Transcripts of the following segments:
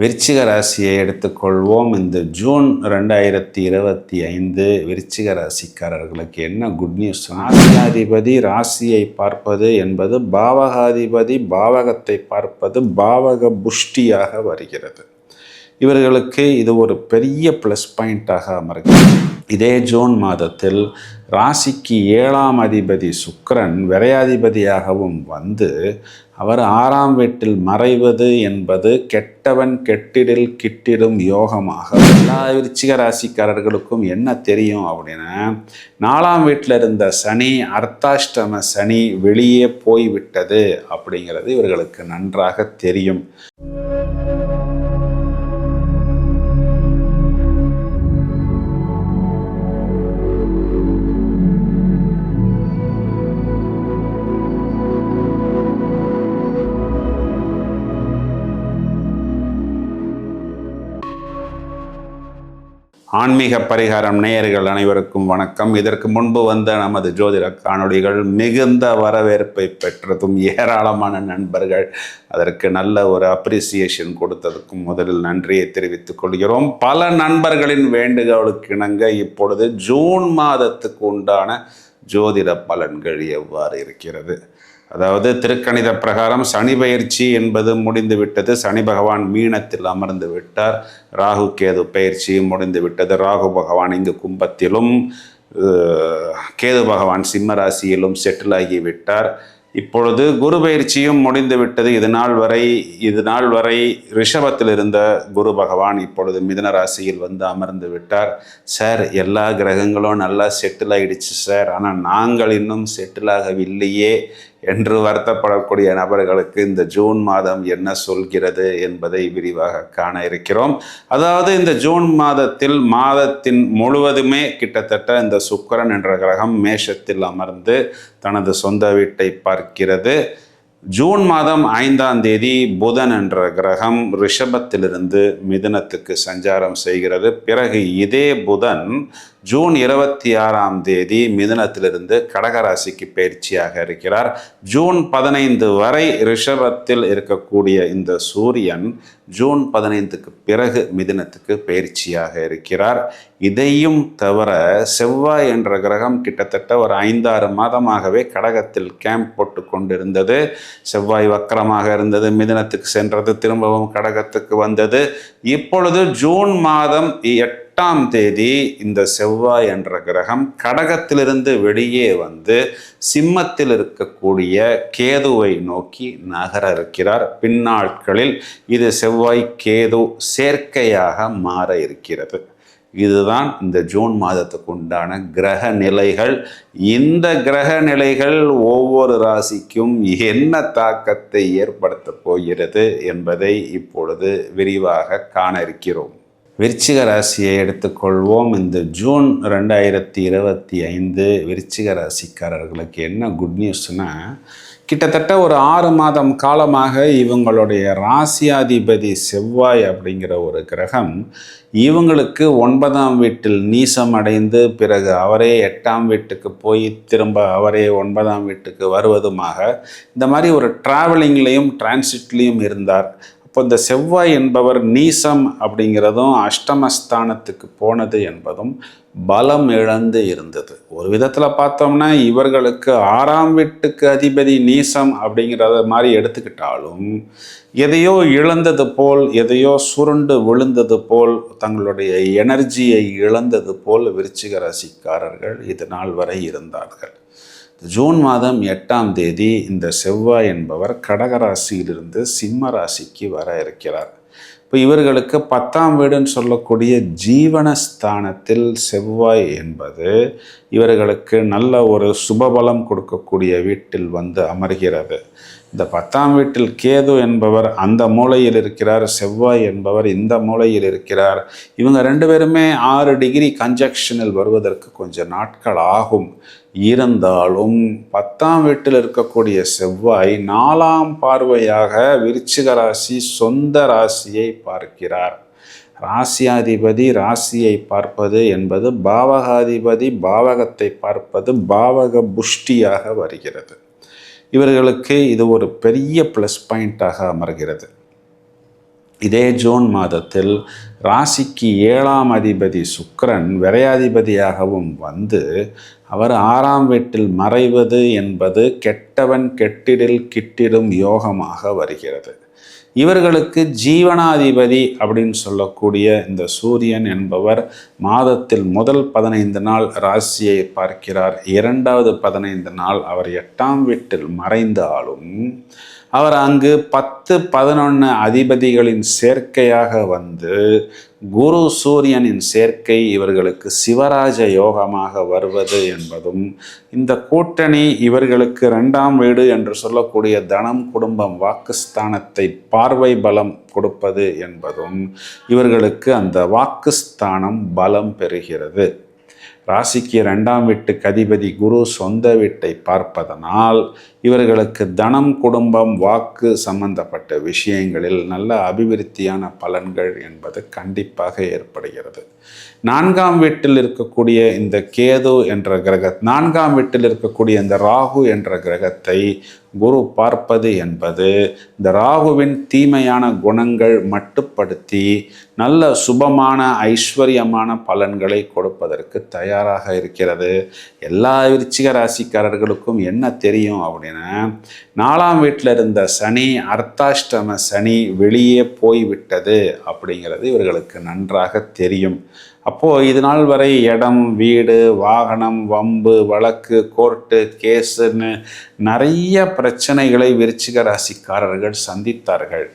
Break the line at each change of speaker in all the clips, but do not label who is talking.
விருச்சிக ராசியை எடுத்துக்கொள்வோம். இந்த ஜூன் ரெண்டாயிரத்தி இருபத்தி ஐந்து விருச்சிக ராசிக்காரர்களுக்கு என்ன குட் நியூஸ் ராசியாதிபதி ராசியை பார்ப்பது என்பது பாவகாதிபதி பாவகத்தை பார்ப்பது பாவக புஷ்டியாக வருகிறது. இவர்களுக்கு இது ஒரு பெரிய ப்ளஸ் பாயிண்டாக அமர்கிறது இதே ஜூன் மாதத்தில் ராசிக்கு ஏழாம் அதிபதி சுக்கரன் விரையாதிபதியாகவும் வந்து அவர் ஆறாம் வீட்டில் மறைவது என்பது கெட்டவன் கெட்டிடில் கிட்டிடும் யோகமாக எல்லா விருச்சிக ராசிக்காரர்களுக்கும் என்ன தெரியும் அப்படின்னா நாலாம் வீட்டில் இருந்த சனி அர்த்தாஷ்டம சனி வெளியே போய்விட்டது அப்படிங்கிறது இவர்களுக்கு நன்றாக தெரியும். ஆன்மீக பரிகாரம் நேயர்கள் அனைவருக்கும் வணக்கம். இதற்கு முன்பு வந்த நமது ஜோதிட காணொளிகள் மிகுந்த வரவேற்பை பெற்றதும் ஏராளமான நண்பர்கள் அதற்கு நல்ல ஒரு அப்ரிசியேஷன் கொடுத்ததுக்கும் முதலில் நன்றியை தெரிவித்துக் கொள்கிறோம். பல நண்பர்களின் வேண்டுகோளுக்கு இணங்க இப்பொழுது ஜூன் மாதத்துக்கு உண்டான ஜோதிட பலன்கள் எவ்வாறு இருக்கிறது? அதாவது திருக்கணித பிரகாரம் சனி பயிற்சி என்பது முடிந்து விட்டது சனி பகவான் மீனத்தில் அமர்ந்து விட்டார். ராகு கேது பயிற்சி முடிந்து விட்டது ராகு பகவான் இங்கு கும்பத்திலும் கேது பகவான் சிம்ம ராசியிலும் செட்டில் ஆகிவிட்டார். இப்பொழுது குரு பயிற்சியும் முடிந்து விட்டது இது நாள் வரை இது நாள் வரை ரிஷபத்தில் இருந்த குரு பகவான் இப்பொழுது மிதுன ராசியில் வந்து அமர்ந்து விட்டார். சார் எல்லா கிரகங்களும் நல்லா செட்டில் ஆகிடுச்சு சார். ஆனால் நாங்கள் இன்னும் செட்டில் ஆகவில்லையே. என்று வருத்தப்படக்கூடிய நபர்களுக்கு இந்த ஜூன் மாதம் என்ன சொல்கிறது என்பதை விரிவாக காண இருக்கிறோம். அதாவது இந்த ஜூன் மாதத்தில் மாதத்தின் முழுவதுமே கிட்டத்தட்ட இந்த சுக்கரன் என்ற கிரகம் மேஷத்தில் அமர்ந்து தனது சொந்த வீட்டை பார்க்கிறது. ஜூன் மாதம் ஐந்தாம் தேதி புதன் என்ற கிரகம் ரிஷபத்திலிருந்து மிதுனத்துக்கு சஞ்சாரம் செய்கிறது. பிறகு இதே புதன் ஜூன் இருபத்தி ஆறாம் தேதி மிதுனத்திலிருந்து கடகராசிக்கு பயிற்சியாக இருக்கிறார். ஜூன் பதினைந்து வரை ரிஷபத்தில் இருக்கக்கூடிய இந்த சூரியன் ஜூன் பதினைந்துக்கு பிறகு மிதுனத்துக்கு பயிற்சியாக இருக்கிறார். இதையும் தவிர செவ்வாய் என்ற கிரகம் கிட்டத்தட்ட ஒரு ஐந்தாறு மாதமாகவே கடகத்தில் கேம்ப் போட்டு கொண்டிருந்தது. செவ்வாய் வக்கரமாக இருந்தது மிதுனத்துக்கு சென்றது திரும்பவும் கடகத்துக்கு வந்தது. இப்பொழுது ஜூன் மாதம் எட்டாம் தேதி இந்த செவ்வாய் என்ற கிரகம் கடகத்திலிருந்து வெளியே வந்து சிம்மத்தில் இருக்கக்கூடிய கேதுவை நோக்கி நகர இருக்கிறார். பின்னாட்களில் இது செவ்வாய் கேது சேர்க்கையாக மாற இருக்கிறது. இதுதான் இந்த ஜூன் மாதத்துக்கு உண்டான கிரக நிலைகள். இந்த கிரக நிலைகள் ஒவ்வொரு ராசிக்கும் என்ன தாக்கத்தை ஏற்படுத்தப் போகிறது என்பதை இப்பொழுது விரிவாக காண இருக்கிறோம். விருச்சிக ராசியை எடுத்துக்கொள்வோம். இந்த ஜூன் ரெண்டாயிரத்தி இருபத்தி ஐந்து விருச்சிக ராசிக்காரர்களுக்கு என்ன குட் நியூஸ்னா கிட்டத்தட்ட ஒரு ஆறு மாதம் காலமாக இவங்களுடைய ராசியாதிபதி செவ்வாய் அப்படிங்கிற ஒரு கிரகம் இவங்களுக்கு ஒன்பதாம் வீட்டில் நீசம் அடைந்து பிறகு அவரே எட்டாம் வீட்டுக்கு போய் திரும்ப அவரே ஒன்பதாம் வீட்டுக்கு வருவதுமாக இந்த மாதிரி ஒரு ட்ராவலிங்லேயும் டிரான்சிட்லேயும் இருந்தார். இப்போ இந்த செவ்வாய் என்பவர் நீசம் அப்படிங்கிறதும் அஷ்டமஸ்தானத்துக்கு போனது என்பதும் பலம் இழந்து இருந்தது. ஒரு விதத்தில் பார்த்தோம்னா இவர்களுக்கு ஆறாம் வீட்டுக்கு அதிபதி நீசம் அப்படிங்கிறத மாதிரி எடுத்துக்கிட்டாலும் எதையோ இழந்தது போல் எதையோ சுருண்டு விழுந்தது போல் தங்களுடைய எனர்ஜியை இழந்தது போல் விருச்சிக ராசிக்காரர்கள் இது நாள் வரை இருந்தார்கள். ஜூன் மாதம் எட்டாம் தேதி இந்த செவ்வாய் என்பவர் கடகராசியிலிருந்து சிம்ம ராசிக்கு வர இருக்கிறார். இப்போ இவர்களுக்கு பத்தாம் வீடுன்னு சொல்லக்கூடிய ஜீவனஸ்தானத்தில் செவ்வாய் என்பது இவர்களுக்கு நல்ல ஒரு சுபபலம் கொடுக்கக்கூடிய வீட்டில் வந்து அமர்கிறது. இந்த பத்தாம் வீட்டில் கேது என்பவர் அந்த மூலையில் இருக்கிறார் செவ்வாய் என்பவர் இந்த மூலையில் இருக்கிறார். இவங்க ரெண்டு பேருமே ஆறு டிகிரி கன்ஜக்ஷனில் வருவதற்கு கொஞ்சம் நாட்கள் ஆகும். இருந்தாலும் பத்தாம் வீட்டில் இருக்கக்கூடிய செவ்வாய் நாலாம் பார்வையாக விருச்சிக ராசி சொந்த ராசியை பார்க்கிறார். ராசியாதிபதி ராசியை பார்ப்பது என்பது பாவகாதிபதி பாவகத்தை பார்ப்பது பாவக புஷ்டியாக வருகிறது. இவர்களுக்கு இது ஒரு பெரிய ப்ளஸ் பாயிண்டாக அமர்கிறது. இதே ஜூன் மாதத்தில் ராசிக்கு ஏழாம் அதிபதி சுக்கரன் விரையாதிபதியாகவும் வந்து அவர் ஆறாம் வீட்டில் மறைவது என்பது கெட்டவன் கெட்டிடில் கிட்டிடும் யோகமாக வருகிறது. இவர்களுக்கு ஜீவனாதிபதி அப்படின்னு சொல்லக்கூடிய இந்த சூரியன் என்பவர் மாதத்தில் முதல் பதினைந்து நாள் ராசியை பார்க்கிறார். இரண்டாவது பதினைந்து நாள் அவர் எட்டாம் வீட்டில் மறைந்தாலும் அவர் அங்கு பத்து பதினொன்று அதிபதிகளின் சேர்க்கையாக வந்து குரு சூரியனின் சேர்க்கை இவர்களுக்கு சிவராஜ யோகமாக வருவது என்பதும் இந்த கூட்டணி இவர்களுக்கு ரெண்டாம் வீடு என்று சொல்லக்கூடிய தனம் குடும்பம் வாக்குஸ்தானத்தை பார்வை பலம் கொடுப்பது என்பதும் இவர்களுக்கு அந்த வாக்குஸ்தானம் பலம் பெறுகிறது. ராசிக்கு ரெண்டாம் வீட்டுக்கு அதிபதி குரு சொந்த வீட்டை பார்ப்பதனால் இவர்களுக்கு தனம் குடும்பம் வாக்கு சம்பந்தப்பட்ட விஷயங்களில் நல்ல அபிவிருத்தியான பலன்கள் என்பது கண்டிப்பாக ஏற்படுகிறது. நான்காம் வீட்டில் இருக்கக்கூடிய இந்த கேது என்ற கிரக நான்காம் வீட்டில் இருக்கக்கூடிய இந்த ராகு என்ற கிரகத்தை குரு பார்ப்பது என்பது இந்த ராகுவின் தீமையான குணங்கள் மட்டுப்படுத்தி நல்ல சுபமான ஐஸ்வர்யமான பலன்களை கொடுப்பதற்கு தயாராக இருக்கிறது. எல்லா விருச்சிக ராசிக்காரர்களுக்கும் என்ன தெரியும் அப்படின்னா நாலாம் வீட்டில் இருந்த சனி அர்த்தாஷ்டம சனி வெளியே போய்விட்டது அப்படிங்கிறது இவர்களுக்கு நன்றாக தெரியும். அப்போது இது நாள் வரை இடம் வீடு வாகனம் வம்பு வழக்கு கோர்ட்டு கேஸுன்னு நிறைய பிரச்சனைகளை விருச்சிக ராசிக்காரர்கள் சந்தித்தார்கள்.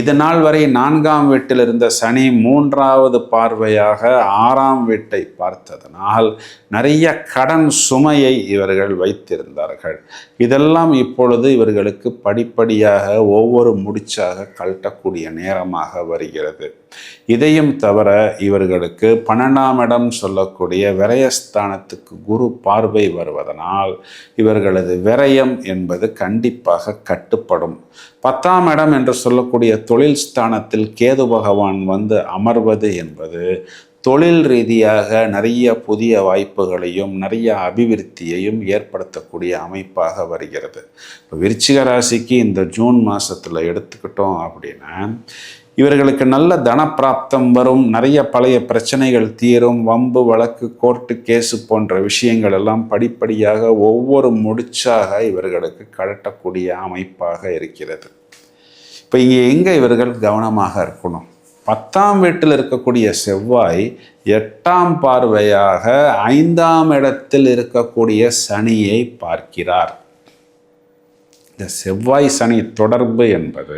இது நாள் வரை நான்காம் வீட்டில் இருந்த சனி மூன்றாவது பார்வையாக ஆறாம் வீட்டை பார்த்ததனால் நிறைய கடன் சுமையை இவர்கள் வைத்திருந்தார்கள். இதெல்லாம் இப்பொழுது இவர்களுக்கு படிப்படியாக ஒவ்வொரு முடிச்சாக கழட்டக்கூடிய நேரமாக வருகிறது. இதையும் தவிர இவர்களுக்கு பன்னெண்டாம் இடம் சொல்லக்கூடிய விரயஸ்தானத்துக்கு குரு பார்வை வருவதனால் இவர்களது விரயம் என்பது கண்டிப்பாக கட்டுப்படும். பத்தாம் இடம் என்று சொல்லக்கூடிய தொழில் ஸ்தானத்தில் கேது பகவான் வந்து அமர்வது என்பது தொழில் ரீதியாக நிறைய புதிய வாய்ப்புகளையும் நிறைய அபிவிருத்தியையும் ஏற்படுத்தக்கூடிய அமைப்பாக வருகிறது. இப்போ விருச்சிக ராசிக்கு இந்த ஜூன் மாதத்தில் எடுத்துக்கிட்டோம் அப்படின்னா இவர்களுக்கு நல்ல தனப்பிராப்தம் வரும். நிறைய பழைய பிரச்சனைகள் தீரும். வம்பு வழக்கு கோர்ட்டு கேஸு போன்ற விஷயங்கள் எல்லாம் படிப்படியாக ஒவ்வொரு முடிச்சாக இவர்களுக்கு கழட்டக்கூடிய அமைப்பாக இருக்கிறது. இப்போ இங்கே எங்கே இவர்கள் கவனமாக இருக்கணும்? பத்தாம் வீட்டில் இருக்கக்கூடிய செவ்வாய் எட்டாம் பார்வையாக ஐந்தாம் இடத்தில் இருக்கக்கூடிய சனியை பார்க்கிறார். இந்த செவ்வாய் சனி தொடர்பு என்பது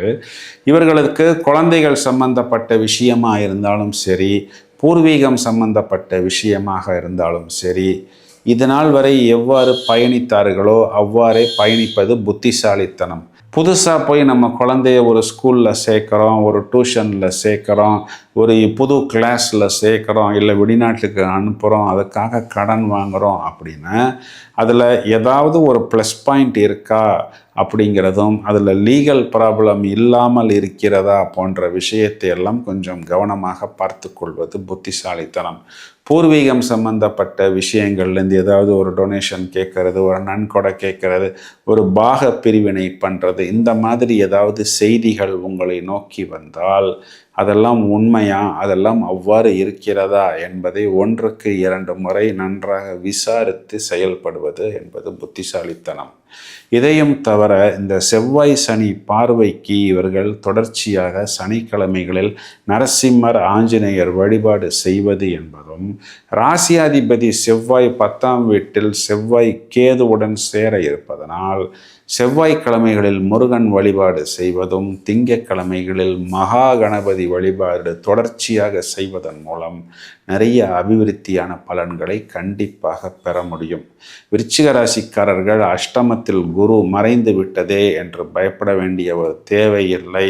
இவர்களுக்கு குழந்தைகள் சம்பந்தப்பட்ட விஷயமாக இருந்தாலும் சரி பூர்வீகம் சம்பந்தப்பட்ட விஷயமாக இருந்தாலும் சரி இதனால் வரை எவ்வாறு பயணித்தார்களோ அவ்வாறே பயணிப்பது புத்திசாலித்தனம். புதுசாக போய் நம்ம குழந்தைய ஒரு ஸ்கூலில் சேர்க்குறோம் ஒரு டியூஷனில் சேர்க்குறோம் ஒரு புது கிளாஸில் சேர்க்குறோம் இல்லை வெளிநாட்டுக்கு அனுப்புகிறோம் அதுக்காக கடன் வாங்குகிறோம் அப்படின்னா அதில் ஏதாவது ஒரு ப்ளஸ் பாயிண்ட் இருக்கா? அப்படிங்கிறதும் அதில் லீகல் ப்ராப்ளம் இல்லாமல் இருக்கிறதா போன்ற விஷயத்தை எல்லாம் கொஞ்சம் கவனமாக பார்த்து கொள்வது புத்திசாலித்தனம். பூர்வீகம் சம்பந்தப்பட்ட விஷயங்கள்லேருந்து ஏதாவது ஒரு டொனேஷன் கேட்கறது ஒரு நன்கொடை கேட்கறது ஒரு பாக பிரிவினை பண்ணுறது இந்த மாதிரி ஏதாவது செய்திகள் உங்களை நோக்கி வந்தால் அதெல்லாம் உண்மையா? அதெல்லாம் அவ்வாறு இருக்கிறதா? என்பதை ஒன்றுக்கு இரண்டு முறை நன்றாக விசாரித்து செயல்படுவது என்பது புத்திசாலித்தனம். இதையும் தவிர இந்த செவ்வாய் சனி பார்வைக்கு இவர்கள் தொடர்ச்சியாக சனிக்கிழமைகளில் நரசிம்மர் ஆஞ்சநேயர் வழிபாடு செய்வது என்பதும் ராசியாதிபதி செவ்வாய் பத்தாம் வீட்டில் செவ்வாய் கேதுவுடன் சேர இருப்பதனால் செவ்வாய்க்கிழமைகளில் முருகன் வழிபாடு செய்வதும் திங்கக்கிழமைகளில் மகா கணபதி வழிபாடு தொடர்ச்சியாக செய்வதன் மூலம் நிறைய அபிவிருத்தியான பலன்களை கண்டிப்பாக பெற முடியும். விருச்சிக ராசிக்காரர்கள் அஷ்டமத்தில் குரு மறைந்து விட்டதே என்று பயப்பட வேண்டிய ஒரு தேவையில்லை.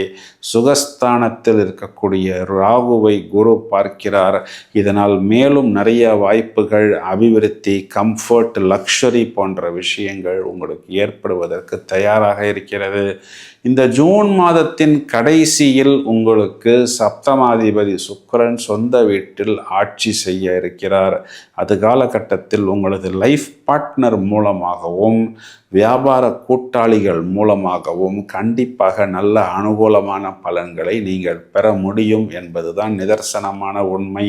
சுகஸ்தானத்தில் இருக்கக்கூடிய ராகுவை குரு பார்க்கிறார். இதனால் மேலும் நிறைய வாய்ப்புகள் அபிவிருத்தி கம்ஃபர்ட் லக்ஷரி போன்ற விஷயங்கள் உங்களுக்கு ஏற்படுவதற்கு உங்களுக்கு தயாராக இருக்கிறது. இந்த ஜூன் மாதத்தின் கடைசியில் உங்களுக்கு சப்தமாதிபதி சுக்கரன் சொந்த வீட்டில் ஆட்சி செய்ய இருக்கிறார். அது காலகட்டத்தில் உங்களது லைஃப் பார்ட்னர் மூலமாகவும் வியாபார கூட்டாளிகள் மூலமாகவும் கண்டிப்பாக நல்ல அனுகூலமான பலன்களை நீங்கள் பெற முடியும் என்பதுதான் நிதர்சனமான உண்மை.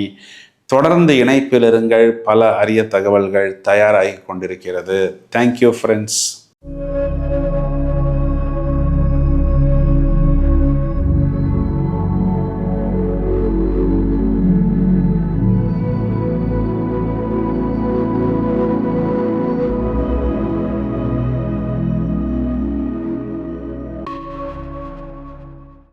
தொடர்ந்து இணைப்பில் இருங்கள். பல அரிய தகவல்கள் தயாராகி கொண்டிருக்கிறது. Thank you friends